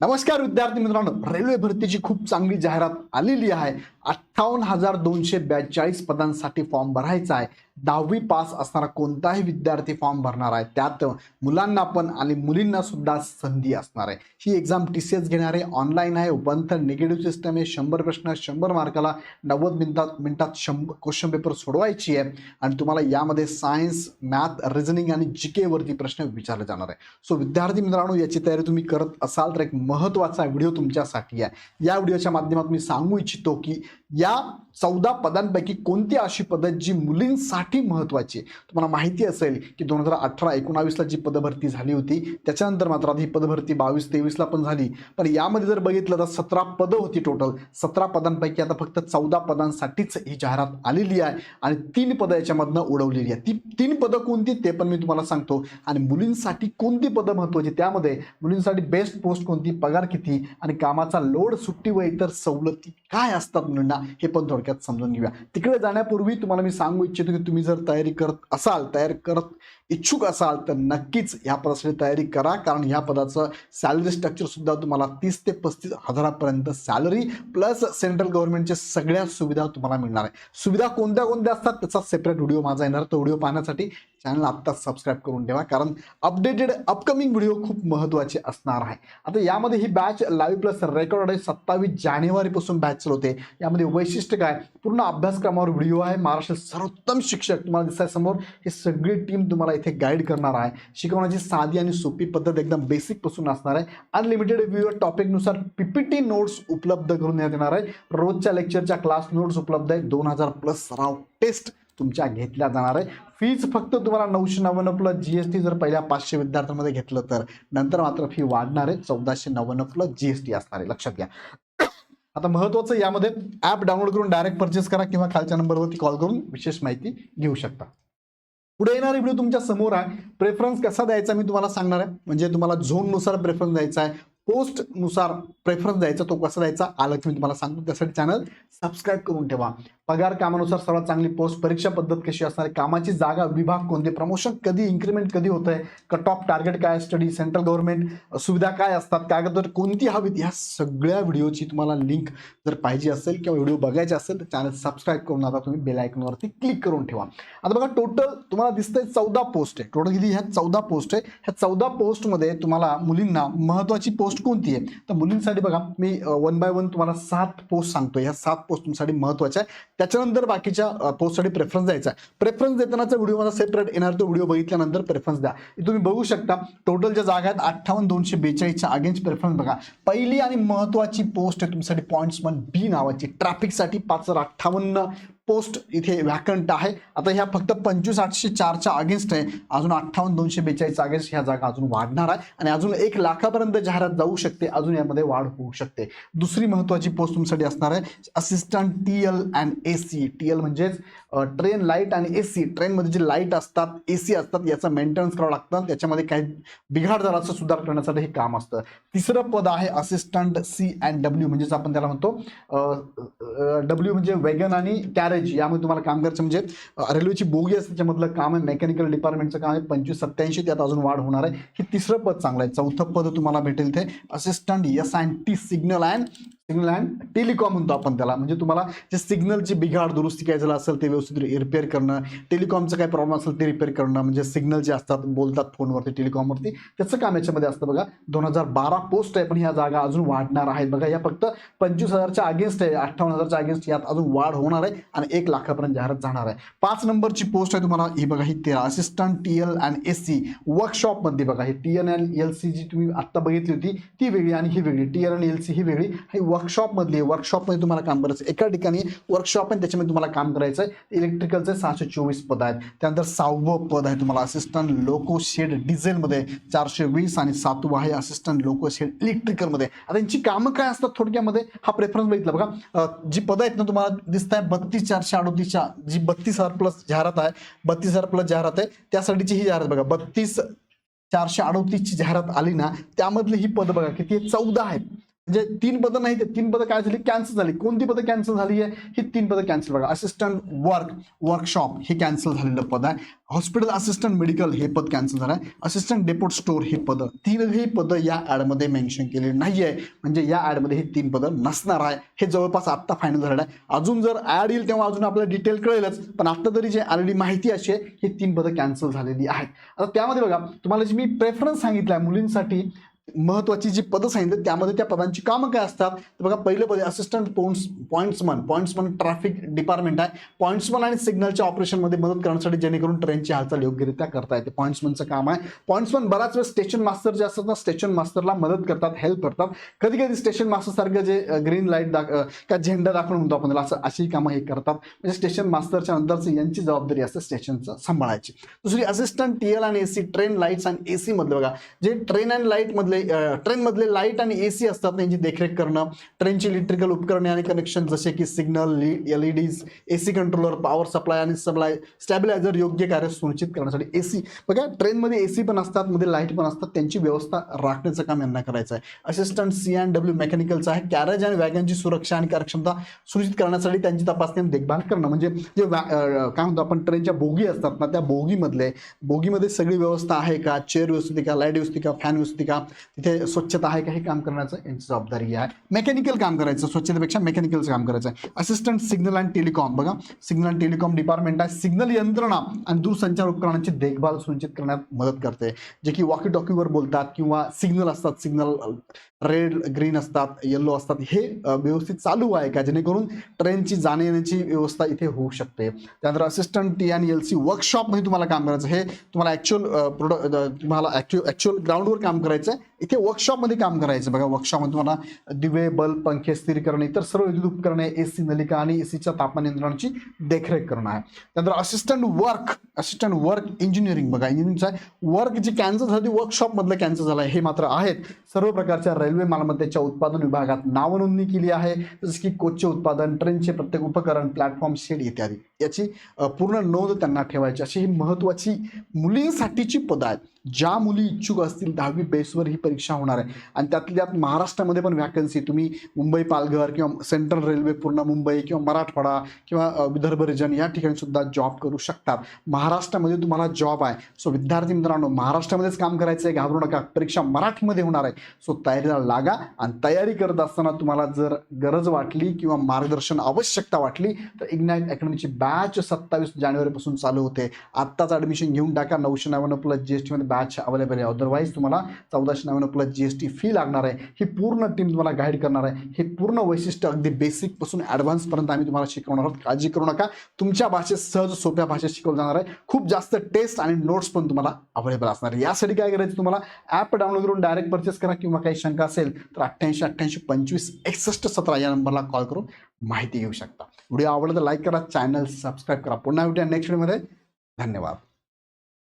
नमस्कार विद्यार्थी मित्रांनो रेल्वे भरतीची खूप चांगली जाहिरात आलेली आहे. अठ्ठावन्न हजार दोनशे बेचाळीस पदांसाठी फॉर्म भरायचा आहे. दहावी पास असणारा कोणताही विद्यार्थी फॉर्म भरणार आहे. त्यात मुलांना पण आणि मुलींना सुद्धा संधी असणार आहे. ही एक्झाम टी सी एस घेणारे ऑनलाईन आहे. उपंथर निगेटिव्ह सिस्टम आहे. शंभर प्रश्न शंभर मार्काला नव्वद मिनिटात मिनिटात शंभर क्वेश्चन पेपर सोडवायची आहे. आणि तुम्हाला यामध्ये सायन्स मॅथ रिझनिंग आणि जी केवरती प्रश्न विचारले जाणार आहे. सो विद्यार्थी मित्रांनो याची तयारी तुम्ही करत असाल तर एक महत्त्वाचा व्हिडिओ तुमच्यासाठी आहे. या व्हिडिओच्या माध्यमात मी सांगू इच्छितो की या चौदा पदांपैकी कोणती अशी पदं जी मुलींसाठी महत्त्वाची तुम्हाला माहिती असेल की दोन हजार अठरा एकोणावीसला जी पदभरती झाली होती त्याच्यानंतर मात्र आता ही पदभरती बावीस तेवीसला पण झाली. पण यामध्ये जर बघितलं तर सतरा पदं होती टोटल सतरा पदांपैकी आता फक्त चौदा पदांसाठीच ही जाहिरात आलेली आहे आणि तीन पदं याच्यामधनं उडवलेली आहे ती तीन पदं कोणती ते पण मी तुम्हाला सांगतो. आणि मुलींसाठी कोणती पदं महत्त्वाची त्यामध्ये मुलींसाठी बेस्ट पोस्ट कोणती पगार किती आणि कामाचा लोड सुट्टी व इतर सवलती काय असतात मुलींना? हे पण थोडक्यात समजून घेऊया. तिकडे जाण्यापूर्वी तुम्हाला मी सांगू इच्छितो की तुम्ही जर तयारी करत असाल तयार करत इच्छुक असाल तर नक्कीच ह्या पदासाठी तयारी करा. कारण ह्या पदाचं सॅलरी स्ट्रक्चर सुद्धा तुम्हाला तीस ते पस्तीस हजारापर्यंत सॅलरी प्लस सेंट्रल गव्हर्नमेंटच्या सगळ्या सुविधा तुम्हाला मिळणार आहे. सुविधा कोणत्या कोणत्या असतात त्याचा सेपरेट व्हिडिओ माझा येणार. तो व्हिडिओ पाहण्यासाठी चॅनल आत्ताच सबस्क्राईब करून ठेवा कारण अपडेटेड अपकमिंग व्हिडिओ खूप महत्त्वाचे असणार आहे. आता यामध्ये ही बॅच लाईव्ह प्लस रेकॉर्ड आहे सत्तावीस जानेवारीपासून बॅच चालू होते. यामध्ये वैशिष्ट्य काय? पूर्ण अभ्यासक्रमावर व्हिडिओ आहे. महाराष्ट्र सर्वोत्तम शिक्षक तुम्हाला दिसताय समोर. ही सगळी टीम तुम्हाला इथे गाईड करणार आहे. शिकवण्याची साधी आणि सोपी पद्धत एकदम बेसिकपासून असणार आहे. अनलिमिटेड व्ह्यू टॉपिकनुसार पीपीटी नोट्स उपलब्ध करून देण्यात येणार आहे. रोजच्या लेक्चरच्या क्लास नोट्स उपलब्ध आहे. दोन हजार प्लस सराव टेस्ट तुमच्या घेतल्या जाणार आहे. फीज फक्त तुम्हाला नऊशे नव्याण्णव प्लस जी एस टी जर पहिल्या पाचशे विद्यार्थ्यांमध्ये घेतलं तर. नंतर मात्र फी वाढणार आहे चौदाशे नव्याण्णव प्लस जी एस टी असणार. आहे लक्षात घ्या. आता महत्त्वाचं यामध्ये ॲप डाउनलोड करून डायरेक्ट परचेस करा किंवा खालच्या नंबरवरती कॉल करून विशेष माहिती घेऊ शकता. पुढे येणारे व्हिडिओ तुमच्यासमोर आहे. प्रेफरन्स कसा द्यायचा मी तुम्हाला सांगणार आहे. म्हणजे तुम्हाला झोननुसार प्रेफरन्स द्यायचा आहे. पोस्टनुसार प्रेफरन्स द्यायचा तो कसा द्यायचा आलं मी तुम्हाला सांगतो. त्यासाठी चॅनल सबस्क्राईब करून ठेवा. पगार कामानुसार सर्वात चांगली पोस्ट परीक्षा पद्धत कशी असणार आहे कामाची जागा विभाग कोणते प्रमोशन कधी इन्क्रीमेंट कधी होत आहे कट ऑफ टार्गेट काय स्टडी सेंट्रल गव्हर्नमेंट सुविधा काय असतात कागदपत्र कोणती हवीत ह्या सगळ्या व्हिडिओची तुम्हाला लिंक जर पाहिजे असेल किंवा व्हिडिओ बघायचे असेल तर चॅनल सबस्क्राईब करून आता तुम्ही बेल आयकॉनवरती क्लिक करून ठेवा. आता बघा टोटल तुम्हाला दिसतंय चौदा पोस्ट आहे. टोटल किती? ह्या चौदा पोस्ट आहे. ह्या चौदा पोस्टमध्ये तुम्हाला मुलींना महत्त्वाची पोस्ट कोणती आहे? तर मुलींसाठी बघा मी वन बाय वन तुम्हाला सात पोस्ट सांगतो ह्या सात पोस्ट तुमच्यासाठी महत्त्वाच्या आहे त्याच्यानंतर बाकीच्या पोस्टसाठी प्रेफरन्स द्यायचा आहे. प्रेफरन्स देतानाचा व्हिडिओ मला सेपरेट येणार. तो व्हिडिओ बघितल्यानंतर प्रेफरन्स द्या. तुम्ही बघू शकता. टोटल ज्या जागा आहेत अठ्ठावन्न दोनशे बेचाळीसच्या अगेन्स्ट प्रेफरन्स बघा. पहिली आणि महत्त्वाची पोस्ट आहे तुमच्यासाठी पॉईंट्स वन बी नावाची ट्रॅफिकसाठी पाच हजार अठ्ठावन्न. पोस्ट इथे व्हॅकंट आहे. आता ह्या फक्त पंचवीस आठशे चारच्या अगेन्स्ट आहे. अजून अठ्ठावन्न दोनशे बेचाळीस अगेन्स्ट ह्या जागा अजून वाढणार आहे. आणि अजून एक लाखापर्यंत जाहिरात जाऊ शकते. अजून यामध्ये वाढ होऊ शकते. दुसरी महत्त्वाची पोस्ट तुमच्यासाठी असणार आहे. Assistant T L and A C T L म्हणजेच ट्रेन लाइट आणि ए सी ट्रेनमध्ये जे लाइट असतात ए सी असतात याचं मेंटेनन्स करावं लागतं. त्याच्यामध्ये काही बिघाड झाला असं सुधार करण्यासाठी हे काम असतं. तिसरं पद आहे असिस्टंट सी अँड डब्ल्यू म्हणजेच आपण त्याला म्हणतो डब्ल्यू म्हणजे वेगन आणि कॅरेज यामध्ये तुम्हाला काम करायचं म्हणजे रेल्वेची बोगी असते त्याच्यामधलं काम आहे मेकॅनिकल डिपार्टमेंटचं काम आहे पंचवीस सत्याऐंशी त्यात अजून वाढ होणार आहे. हे तिसरं पद चांगलं आहे. चौथं पद तुम्हाला भेटेल ते assistant S and T signal and signal and telecom म्हणतो आपण त्याला. म्हणजे तुम्हाला जे सिग्नलची बिघाड दुरुस्ती काय झालं असेल ते व्यवस्थित रिपेअर करणं टेलिकॉमचं काय प्रॉब्लेम असेल ते रिपेअर करणं म्हणजे सिग्नल जे असतात बोलतात फोनवरती टेलिकॉमवरती त्याचं काम याच्यामध्ये असतं बघा. दोन हजार बारा पोस्ट आहे पण ह्या जागा अजून वाढणार आहेत बघा. या फक्त पंचवीस हजारच्या अगेन्स्ट आहे अठ्ठावन्न हजारच्या अगेन्स्ट यात अजून वाढ होणार आहे आणि एक लाखापर्यंत जाहिरात जाणार आहे. पाच नंबरची पोस्ट आहे तुम्हाला ही बघा ही तेरा. Assistant T L and S C वर्कशॉपमध्ये बघा. ही T L and L C जी तुम्ही आत्ता बघितली होती ती वेगळी आणि ही वेगळी. T L and L C ही वेगळी. ही वर्कशॉपमधली वर्कशॉपमध्ये तुम्हाला काम करायचं. एका ठिकाणी वर्कशॉप आहे त्याच्यामध्ये तुम्हाला काम करायचं आहे इलेक्ट्रिकलचे सहाशे चोवीस पद आहेत. त्यानंतर सहावं पद आहे तुम्हाला असिस्टंट लोको शेड डिझेलमध्ये चारशे वीस आणि सातवं आहे असिस्टंट लोको शेड इलेक्ट्रिकलमध्ये आता यांची कामं काय असतात थोडक्यामध्ये? हा प्रेफरन्स बघितला. बघा जी पदं आहेत ना तुम्हाला दिसत आहे बत्तीस चारशे अडोतीसच्या जी बत्तीस हजार प्लस जाहिरात आहे बत्तीस हजार प्लस जाहिरात आहे त्यासाठीची ही जाहिरात बघा. बत्तीस चारशे अडोतीसची जाहिरात आली ना त्यामधली ही पद बघा किती? चौदा आहेत. जे तीन पदं नाही ते तीन पदं काय झाली? कॅन्सल झाली. कोणती पदं कॅन्सल झाली आहे? ही तीन पदं कॅन्सल बघा. असिस्टंट वर्क वर्कशॉप हे कॅन्सल झालेलं पद आहे. हॉस्पिटल असिस्टंट मेडिकल हे पद कॅन्सल झालं आहे. असिस्टंट डेपोट स्टोअर हे पदं. तीनही पदं या ॲडमध्ये मेन्शन केलेली नाही आहे म्हणजे या ॲडमध्ये हे तीन पदं नसणार आहे. हे जवळपास आत्ता फायनल झालेलं आहे. अजून जर ॲड येईल तेव्हा अजून आपल्याला डिटेल कळेलच. पण आता तरी जे ऑलरेडी माहिती अशी आहे ही तीन पदं कॅन्सल झालेली आहेत. आता त्यामध्ये बघा तुम्हाला जी मी प्रेफरन्स सांगितलं आहे मुलींसाठी महत्वाची जी पदं सांगितली त्यामध्ये त्या पदांची कामं काय असतात? तर बघा पहिलं पद assistant points pointsman pointsman traffic department आहे. पॉईंट्समन आणि सिग्नलच्या ऑपरेशनमध्ये मदत करण्यासाठी जेणेकरून ट्रेनची हालचाल योग्यरित्या करता येते. पॉईंट्समनचं काम आहे. पॉईंट्समन बराच वेळ स्टेशन मास्टर जे असतात ना स्टेशन मास्टरला मदत करतात हेल्प करतात. कधी कधी स्टेशन मास्टर सारखं जे ग्रीन लाइट दाख का झेंडा दाखवून म्हणतो आपण असं अशी कामं हे करतात. म्हणजे स्टेशन मास्टरच्या नंतरची यांची जबाबदारी असते स्टेशनचं सांभाळायची. दुसरी असिस्टंट टी एल आणि एसी ट्रेन लाईट्स आणि एसी मधले बघा. जे ट्रेन अँड लाइट मधले ट्रेन मधले लाइट आणि एसी असतात त्यांची देखरेख करणं ट्रेनची इलेक्ट्रिकल उपकरणे आणि कनेक्शन जसे की signal L E Ds AC controller power supply आणि सप्लाय स्टॅबिलायझर योग्य कार्य सुनिश्चित करण्यासाठी एसी बघा ट्रेनमध्ये एसी पण असतात मध्ये लाइट पण असतात त्यांची व्यवस्था राखण्याचं काम यांना करायचं आहे. असिस्टंट सी अँड डब्ल्यू मेकॅनिकलचं आहे. कॅरेज आणि वॅगनची सुरक्षा आणि कार्यक्षमता सुनिश्चित करण्यासाठी त्यांची तपासणी आणि देखभाल करणं. म्हणजे जे काय म्हणतो आपण ट्रेनच्या बोगी असतात ना त्या बोगीमधले बोगीमध्ये सगळी व्यवस्था आहे का? चेअर व्यवस्थित आहे का? लाइट व्यवस्थित का? फॅन व्यवस्थित का? तिथे स्वच्छता आहे का हे काम करण्याचं? यांची जबाबदारी आहे. मेकॅनिकल काम करायचं स्वच्छतेपेक्षा मेकॅनिकलचं काम करायचं. आहे असिस्टंट सिग्नल अँड टेलिकॉम बघा सिग्नल अँड टेलिकॉम डिपार्टमेंट आहे. सिग्नल यंत्रणा आणि दूरसंचार उपकरणांची देखभाल सुनिश्चित करण्यात मदत करते. जे की वॉकी टॉकीवर बोलतात किंवा सिग्नल असतात सिग्नल रेड ग्रीन असतात येल्लो असतात हे व्यवस्थित चालू आहे का? जेणेकरून ट्रेनची जाणे येण्याची व्यवस्था इथे होऊ शकते. त्यानंतर असिस्टंट टी आणि एल सी वर्कशॉपमध्ये तुम्हाला काम करायचं. हे तुम्हाला ॲक्च्युअल प्रोडक्ट तुम्हाला ॲक्च्युअल ॲक्च्युअल ग्राउंडवर काम करायचं आहे इथे वर्कशॉपमध्ये काम करायचं. बघा वर्कशॉपमध्ये तुम्हाला दिवे बल्ब पंखे स्थिर करणे इतर सर्व विद्युत उपकरणे ए सी नलिका आणि ए सीच्या तापमान नियंत्रणाची देखरेख करणं आहे. त्यानंतर assistant work assistant work engineering बघा इंजिनिअरिंगचं आहे. वर्क जी कॅन्सल झाली वर्कशॉपमधलं कॅन्सल झालं आहे. हे मात्र आहेत. सर्व प्रकारच्या रेल्वे मालमत्तेच्या उत्पादन विभागात नावनोंदणी केली आहे. जसं की कोचचे उत्पादन ट्रेनचे प्रत्येक उपकरण प्लॅटफॉर्म शेड इत्यादी. याची पूर्ण नोंद त्यांना ठेवायची अशी ही महत्त्वाची मुलींसाठीची पदं आहेत. ज्या मुली इच्छुक असतील दहावी बेसवर ही परीक्षा होणार आहे. आणि त्यातल्या त्यात महाराष्ट्रामध्ये पण व्हॅकन्सी तुम्ही मुंबई पालघर किंवा सेंट्रल रेल्वे पूर्ण मुंबई किंवा मराठवाडा किंवा विदर्भ रिजन या ठिकाणी सुद्धा जॉब करू शकतात. महाराष्ट्रामध्ये तुम्हाला जॉब आहे. सो विद्यार्थी मित्रांनो महाराष्ट्रामध्येच काम करायचं आहे घाबरू नका. परीक्षा मराठीमध्ये होणार आहे. सो तयारीला लागा आणि तयारी करत असताना तुम्हाला जर गरज वाटली किंवा मार्गदर्शन आवश्यकता वाटली तर इग्नाईट अकॅडमीची बॅच सत्तावीस जानेवारीपासून चालू होते. आत्ताच ॲडमिशन घेऊन टाका. नऊशे नव्याण्णव प्लस जी एस टीमध्ये बॅच अवेलेबल आहे. अदरवाईज तुम्हाला चौदाशे नव्याण्णव plus G S T fee लागणार आहे. ही पूर्ण टीम तुम्हाला गाईड करणार आहे. हे पूर्ण वैशिष्ट्य अगदी बेसिकपासून ॲडव्हान्सपर्यंत आम्ही तुम्हाला शिकवणार आहोत. काळजी करू नका. तुमच्या भाषेत सहज सोप्या भाषेत शिकवलं जाणार आहे. खूप जास्त टेस्ट आणि नोट्स पण तुम्हाला अवेलेबल असणार आहे. यासाठी काय करायचं तुम्हाला? ॲप डाउनलोड करून डायरेक्ट परचेस करा किंवा काही शंका असेल तर अठ्ठ्याऐंशी अठ्ठ्याऐंशी पंचवीस एकसष्ट सतरा या नंबरला कॉल करून माहिती घेऊ शकता. व्हिडिओ आवडला तर लाईक करा. चॅनल सबस्क्राईब करा. पुन्हा भेटूया नेक्स्ट व्हिडिओमध्ये धन्यवाद.